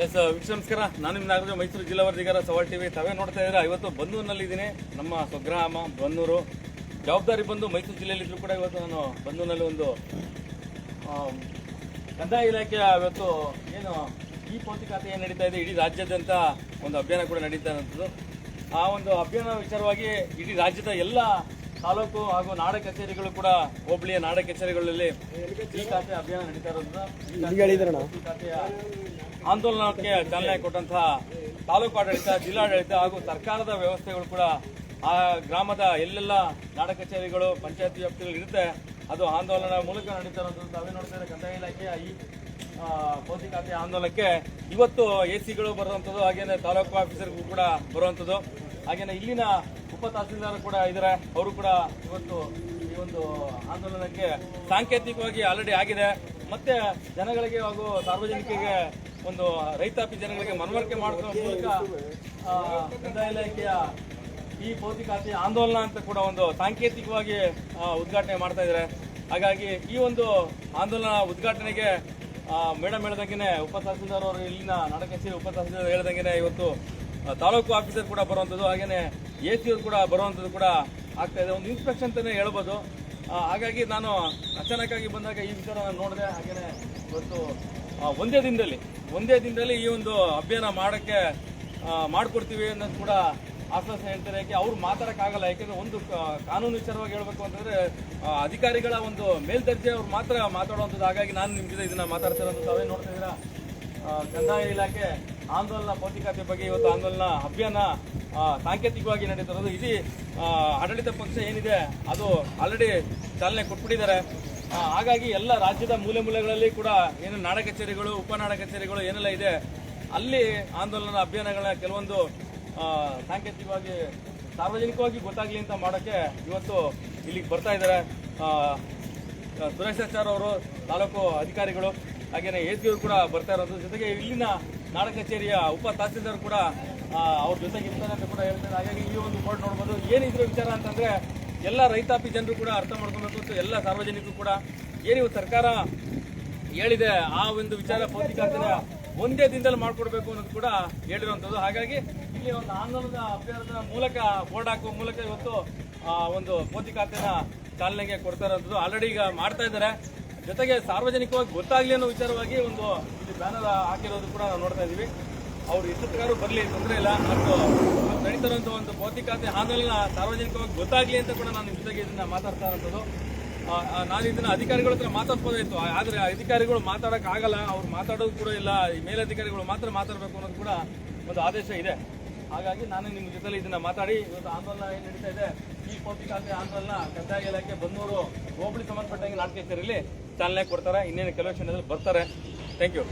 S ವೀಕ್ಷ ನಮಸ್ಕಾರ ನಾನು ನಿಮ್ಮ ನಾಗರಾಜ ಮೈಸೂರು ಜಿಲ್ಲಾ ವರದಿಗಾರ ಸವಾಲ್ ಟಿವಿ. ತಾವೇ ನೋಡ್ತಾ ಇದ್ದೀರಾ? ಇವತ್ತು ಬನ್ನೂರಿನಲ್ಲಿ ಇದ್ದೀನಿ ನಮ್ಮ ಸ್ವಗ್ರಾಮ ಬನ್ನೂರು ಜವಾಬ್ದಾರಿ ಬಂದು ಮೈಸೂರು ಜಿಲ್ಲೆಯಲ್ಲಿ ಇದ್ರು ಕೂಡ ಇವತ್ತು ನಾನು ಬನ್ನೂರಿನಲ್ಲಿ ಒಂದು ಕಂದಾಯ ಇಲಾಖೆಯ ಇವತ್ತು ಏನು ಈ ಪೋತಿ ಏನು ನಡೀತಾ ಇದೆ ಇಡೀ ರಾಜ್ಯಾದ್ಯಂತ ಒಂದು ಅಭಿಯಾನ ಕೂಡ ನಡೀತಾ ಇರೋಂಥದ್ದು ಆ ಒಂದು ಅಭಿಯಾನ ವಿಚಾರವಾಗಿ ಇಡೀ ರಾಜ್ಯದ ಎಲ್ಲ ತಾಲೂಕು ಹಾಗೂ ನಾಡ ಕಚೇರಿಗಳು ಕೂಡ ಹೋಬಳಿಯ ನಾಡ ಕಚೇರಿಗಳಲ್ಲಿ ಈ ಖಾತೆ ಅಭಿಯಾನ ನಡೀತಾ ಇರೋದ್ರಿಂದ ಈ ಖಾತೆಯ ಆಂದೋಲನಕ್ಕೆ ಚಾಲನೆ ಕೊಟ್ಟಂತಹ ತಾಲೂಕು ಆಡಳಿತ ಜಿಲ್ಲಾಡಳಿತ ಹಾಗೂ ಸರ್ಕಾರದ ವ್ಯವಸ್ಥೆಗಳು ಕೂಡ ಆ ಗ್ರಾಮದ ಎಲ್ಲೆಲ್ಲ ನಾಡ ಕಚೇರಿಗಳು ಪಂಚಾಯತಿ ವ್ಯಾಪ್ತಿಗಳು ಇರುತ್ತೆ. ಅದು ಆಂದೋಲನ ಮೂಲಕ ನಡೀತಾ ಇರೋದು ತಾವೇ ನೋಡ್ತಾ ಇದ್ದಾರೆ ಕಂದಾಯ ಇಲಾಖೆಯ ಈ ಪೌತಿ ಭೌತಿಕ ಖಾತೆ ಆಂದೋಲನಕ್ಕೆ ಇವತ್ತು ಎ ಸಿಗಳು ಬರುವಂಥದ್ದು ಹಾಗೇನೆ ತಾಲೂಕು ಆಫೀಸರ್ಗೂ ಕೂಡ ಬರುವಂಥದ್ದು. ಹಾಗೇನೆ ಇಲ್ಲಿನ ಉಪ ತಹಸೀಲ್ದಾರ್ ಕೂಡ ಇದ್ದಾರೆ ಅವರು ಕೂಡ ಇವತ್ತು ಈ ಒಂದು ಆಂದೋಲನಕ್ಕೆ ಸಾಂಕೇತಿಕವಾಗಿ ಆಲ್ರೆಡಿ ಆಗಿದೆ. ಮತ್ತೆ ಜನಗಳಿಗೆ ಹಾಗೂ ಸಾರ್ವಜನಿಕರಿಗೆ ಒಂದು ರೈತಾಪಿ ಜನಗಳಿಗೆ ಮನವರಿಕೆ ಮಾಡುವ ಮೂಲಕ ಕಂದಾಯ ಇಲಾಖೆಯ ಈ ಭೌತಿಕ ಖಾತೆ ಆಂದೋಲನ ಅಂತ ಕೂಡ ಒಂದು ಸಾಂಕೇತಿಕವಾಗಿ ಉದ್ಘಾಟನೆ ಮಾಡ್ತಾ ಇದ್ದಾರೆ ಹಾಗಾಗಿ ಈ ಒಂದು ಆಂದೋಲನ ಉದ್ಘಾಟನೆಗೆ ಮೇಡಮ್ ಹೇಳ್ದಂಗೆ ಉಪ ತಹಸೀಲ್ದಾರ್ ಅವರು ಇಲ್ಲಿನ ನಾಡಕಚೇರಿ ಉಪ ತಹಸೀಲ್ದಾರ್ ಹೇಳ್ದಂಗೆ ಇವತ್ತು ತಾಲೂಕು ಆಫೀಸರ್ ಕೂಡ ಬರುವಂಥದ್ದು ಹಾಗೆಯೇ ಎ ಸಿ ಕೂಡ ಬರುವಂಥದ್ದು ಕೂಡ ಆಗ್ತಾ ಇದೆ. ಒಂದು ಇನ್ಸ್ಪೆಕ್ಷನ್ ಅಂತಲೇ ಹೇಳ್ಬೋದು. ಹಾಗಾಗಿ ನಾನು ಅಚಾನಕ್ಕಾಗಿ ಬಂದಾಗ ಈ ವಿಚಾರ ನಾನು ನೋಡಿದೆ. ಹಾಗೇನೆ ಇವತ್ತು ಒಂದೇ ದಿನದಲ್ಲಿ ಒಂದೇ ದಿನದಲ್ಲಿ ಈ ಒಂದು ಅಭಿಯಾನ ಮಾಡೋಕ್ಕೆ ಮಾಡಿಕೊಡ್ತೀವಿ ಅನ್ನೋದು ಕೂಡ ಆಶ್ವಾಸನೆ ಹೇಳ್ತಾರೆ. ಯಾಕೆ ಅವ್ರು ಮಾತಾಡೋಕ್ಕಾಗಲ್ಲ. ಯಾಕೆಂದರೆ ಒಂದು ಕಾನೂನು ವಿಚಾರವಾಗಿ ಹೇಳಬೇಕು ಅಂತಂದರೆ ಅಧಿಕಾರಿಗಳ ಒಂದು ಮೇಲ್ದರ್ಜೆ ಅವ್ರು ಮಾತ್ರ ಮಾತಾಡುವಂಥದ್ದು. ಹಾಗಾಗಿ ನಾನು ನಿಮ್ಮ ಇದನ್ನ ಅಂತ ತಾವೇ ನೋಡ್ತಾ ಇದ್ದೀರಾ? ಕಂದಾಯ ಇಲಾಖೆ ಆಂದೋಲನ, ಭೌತಿಕತೆ ಬಗ್ಗೆ ಇವತ್ತು ಆಂದೋಲನ ಅಭಿಯಾನ ಸಾಂಕೇತಿಕವಾಗಿ ನಡೀತಿರೋದು. ಇಡೀ ಆಡಳಿತ ಪಕ್ಷ ಏನಿದೆ, ಅದು ಆಲ್ರೆಡಿ ಚಾಲನೆ ಕೊಟ್ಬಿಟ್ಟಿದ್ದಾರೆ. ಹಾಗಾಗಿ ಎಲ್ಲ ರಾಜ್ಯದ ಮೂಲೆ ಮೂಲೆಗಳಲ್ಲಿ ಕೂಡ ಏನು ನಾಡ ಕಚೇರಿಗಳು ಉಪನಾಡ ಕಚೇರಿಗಳು ಏನೆಲ್ಲ ಇದೆ, ಅಲ್ಲಿ ಆಂದೋಲನ ಅಭಿಯಾನಗಳ ಕೆಲವೊಂದು ಸಾಂಕೇತಿಕವಾಗಿ, ಸಾರ್ವಜನಿಕವಾಗಿ ಗೊತ್ತಾಗಲಿ ಅಂತ ಮಾಡೋಕ್ಕೆ ಇವತ್ತು ಇಲ್ಲಿಗೆ ಬರ್ತಾ ಇದ್ದಾರೆ. ಸುರೇಶಾಚಾರ್ ಅವರು, ತಾಲೂಕು ಅಧಿಕಾರಿಗಳು. ಹಾಗೇನೆ ಎ ಅವರು ಕೂಡ ಬರ್ತಾ ಇರೋದು. ಜೊತೆಗೆ ಇಲ್ಲಿನ ನಾಡ ಕಚೇರಿಯ ಉಪ ತಹಸೀಲ್ದಾರ್ ಕೂಡ ಅವ್ರ ಜೊತೆಗೆ ಇರ್ತಾರೆ ಅಂತ ಕೂಡ ಹೇಳ್ತಾರೆ. ಹಾಗಾಗಿ ಈ ಒಂದು ಬೋರ್ಡ್ ನೋಡ್ಬೋದು. ಏನಿದ್ರು ವಿಚಾರ ಅಂತಂದ್ರೆ, ಎಲ್ಲ ರೈತಾಪಿ ಜನರು ಕೂಡ ಅರ್ಥ ಮಾಡ್ಕೊಬೇಕು ಎಲ್ಲ ಸಾರ್ವಜನಿಕರು ಕೂಡ. ಏನಿವು ಸರ್ಕಾರ ಹೇಳಿದೆ, ಆ ಒಂದು ವಿಚಾರ ಪೌತಿಕಾತನ ಒಂದೇ ದಿನದಲ್ಲಿ ಮಾಡಿಕೊಡ್ಬೇಕು ಅನ್ನೋದು ಕೂಡ ಹೇಳಿರುವಂಥದ್ದು. ಹಾಗಾಗಿ ಇಲ್ಲಿ ಒಂದು ಆಂದೋಲನದ ಅಭ್ಯರ್ಥನ ಮೂಲಕ ಬೋರ್ಡ್ ಹಾಕುವ ಮೂಲಕ ಇವತ್ತು ಒಂದು ಖಾತೆನ ಚಾಲನೆಗೆ ಕೊಡ್ತಾ ಇರೋದು. ಆಲ್ರೆಡಿ ಈಗ ಮಾಡ್ತಾ ಇದ್ದಾರೆ. ಜೊತೆಗೆ ಸಾರ್ವಜನಿಕವಾಗಿ ಗೊತ್ತಾಗ್ಲಿ ಅನ್ನೋ ವಿಚಾರವಾಗಿ ಒಂದು ಇಲ್ಲಿ ಬ್ಯಾನರ್ ಹಾಕಿರೋದು ಕೂಡ ನಾವು ನೋಡ್ತಾ ಇದೀವಿ. ಅವ್ರು ಎಷ್ಟು ಪ್ರಕಾರ ಬರಲಿ ತೊಂದರೆ ಇಲ್ಲ ಮತ್ತು ನಡೀತಾರಂತ ಒಂದು ಭೌತಿಕಾತೆ ಆಂದೋಲನ ಸಾರ್ವಜನಿಕವಾಗಿ ಗೊತ್ತಾಗ್ಲಿ ಅಂತ ಕೂಡ ನಾನು ನಿಮ್ಮ ಜೊತೆಗೆ ಇದನ್ನ ಮಾತಾಡ್ತಾ ಆ, ನಾನು ಇದನ್ನ ಅಧಿಕಾರಿಗಳ ಹತ್ರ ಮಾತಾಡ್ಬೋದಾಯ್ತು. ಆದ್ರೆ ಅಧಿಕಾರಿಗಳು ಮಾತಾಡಕ್ ಆಗಲ್ಲ ಅವ್ರು ಮಾತಾಡೋದು ಕೂಡ ಇಲ್ಲ ಈ ಮೇಲಧಿಕಾರಿಗಳು ಮಾತ್ರ ಮಾತಾಡಬೇಕು ಅನ್ನೋದು ಕೂಡ ಒಂದು ಆದೇಶ ಇದೆ. ಹಾಗಾಗಿ ನಾನು ನಿಮ್ಮ ಜೊತೆಲಿ ಇದನ್ನ ಮಾತಾಡಿ ಇವತ್ತು ಆಂದೋಲನ ಏನು ನಡೀತಾ ಇದೆ ಈ ಪೌತಿಕಾತೆ ಆಂಧ್ರಲ್ಲ ಕಂದಾಯ ಇಲಾಖೆ ಬನ್ನೂರು ಹೋಬಳಿ ಸಂಬಂಧಪಟ್ಟಂಗೆ ನಾಟಕ ಸೇರಿಲಿ ಚಾಲನೆ ಕೊಡ್ತಾರೆ, ಇನ್ನೇನು ಕೆಲವು ಕ್ಷಣದಲ್ಲಿ ಬರ್ತಾರೆ. Thank you